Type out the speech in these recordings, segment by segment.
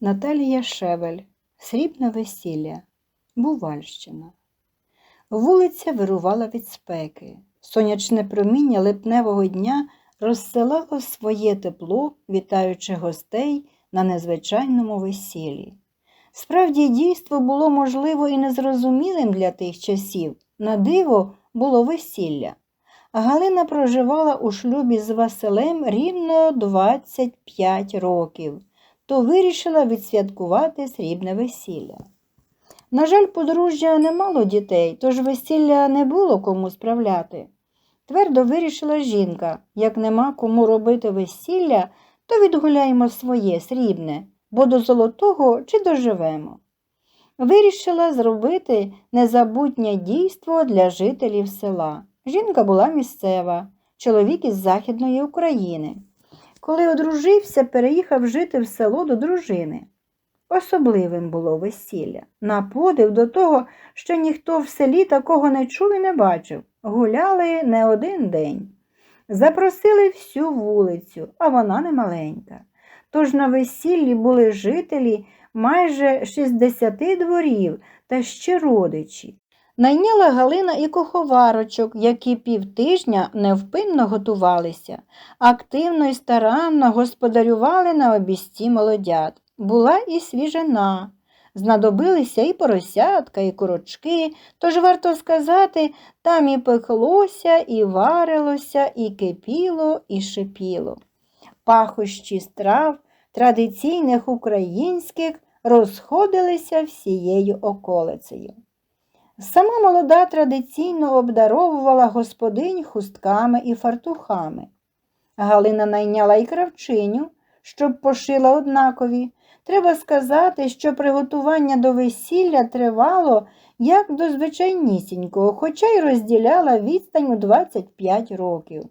Наталія Шевель, Срібне весілля, Бувальщина. Вулиця вирувала від спеки. Сонячне проміння липневого дня розсилало своє тепло, вітаючи гостей на незвичайному весіллі. Справді, дійство було можливо і незрозумілим для тих часів. На диво було весілля. Галина проживала у шлюбі з Василем рівно 25 років, то вирішила відсвяткувати срібне весілля. На жаль, подружжя не мало дітей, тож весілля не було кому справляти. Твердо вирішила жінка, як нема кому робити весілля, то відгуляємо своє срібне, бо до золотого чи доживемо. Вирішила зробити незабутнє дійство для жителів села. Жінка була місцева, чоловік із Західної України. Коли одружився, переїхав жити в село до дружини. Особливим було весілля. На подив до того, що ніхто в селі такого не чув і не бачив. Гуляли не один день. Запросили всю вулицю, а вона не маленька. Тож на весіллі були жителі майже 60 дворів та ще родичі. Найняла Галина і куховарочок, які півтижня невпинно готувалися, активно і старанно господарювали на обісті молодят. Була і свіжина. Знадобилися і поросятка, і курочки, тож, варто сказати, там і пеклося, і варилося, і кипіло, і шипіло. Пахощі страв традиційних українських розходилися всією околицею. Сама молода традиційно обдаровувала господинь хустками і фартухами. Галина найняла і кравчиню, щоб пошила однакові. Треба сказати, що приготування до весілля тривало як до звичайнісінького, хоча й розділяла відстань у 25 років.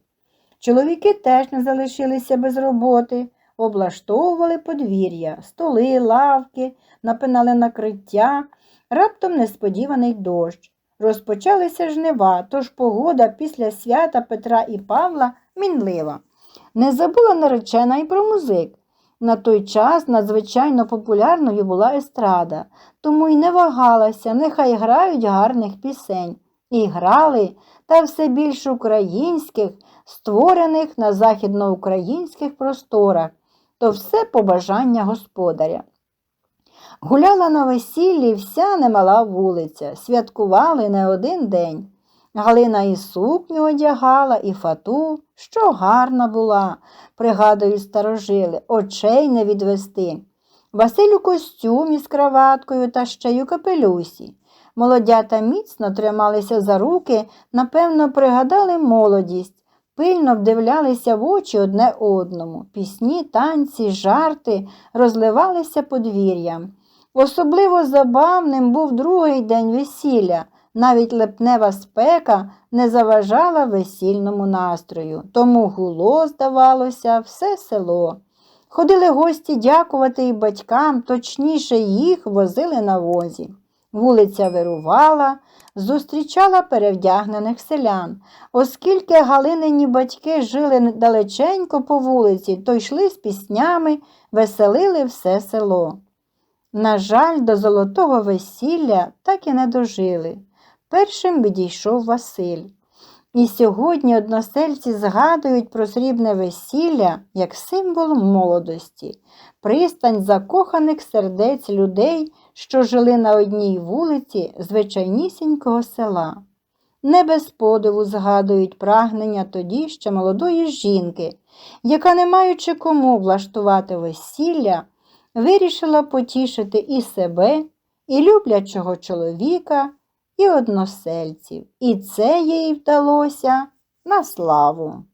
Чоловіки теж не залишилися без роботи, облаштовували подвір'я, столи, лавки, напинали накриття, раптом несподіваний дощ. Розпочалися жнива, тож погода після свята Петра і Павла мінлива. Не забула наречена і про музик. На той час надзвичайно популярною була естрада, тому й не вагалася, нехай грають гарних пісень. І грали, та все більш українських, створених на західноукраїнських просторах, то все побажання господаря. Гуляла на весіллі вся немала вулиця, святкували не один день. Галина і сукню одягала, і фату, що гарна була, пригадують старожили, очей не відвести. Василь у костюмі з краваткою та ще й у капелюсі. Молодята міцно трималися за руки, напевно, пригадали молодість, пильно вдивлялися в очі одне одному. Пісні, танці, жарти розливалися подвір'ям. Особливо забавним був другий день весілля. Навіть липнева спека не заважала весільному настрою, тому гуло, здавалося, все село. Ходили гості дякувати і батькам, точніше їх возили на возі. Вулиця вирувала, зустрічала перевдягнених селян. Оскільки галинині батьки жили далеченько по вулиці, то йшли з піснями, веселили все село. На жаль, до золотого весілля так і не дожили. Першим відійшов Василь. І сьогодні односельці згадують про срібне весілля як символ молодості, пристань закоханих сердець людей, що жили на одній вулиці звичайнісінького села. Не без подиву згадують прагнення тоді ще молодої жінки, яка, не маючи кому влаштувати весілля, вирішила потішити і себе, і люблячого чоловіка і односельців, і це їй вдалося на славу.